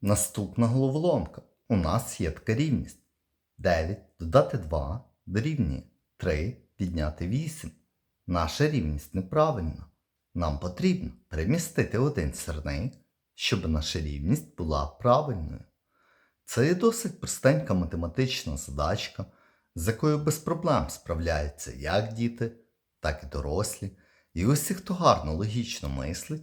Наступна головоломка. У нас є така рівність. 9 додати 2 дорівнює 3 підняти 8. Наша рівність неправильна. Нам потрібно перемістити один сірник, щоб наша рівність була правильною. Це є досить простенька математична задачка, з якою без проблем справляються як діти, так і дорослі. І усі, хто гарно логічно мислить,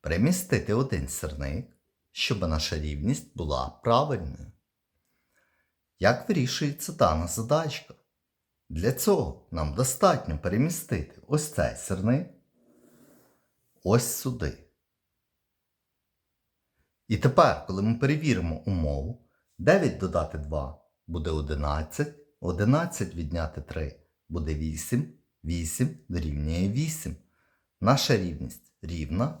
перемістити один сірник, щоб наша рівність була правильною. Як вирішується дана задачка? Для цього нам достатньо перемістити ось цей сірник ось сюди. І тепер, коли ми перевіримо умову, 9 додати 2 буде 11, 11 відняти 3 буде 8, 8 дорівнює 8. Наша рівність рівна,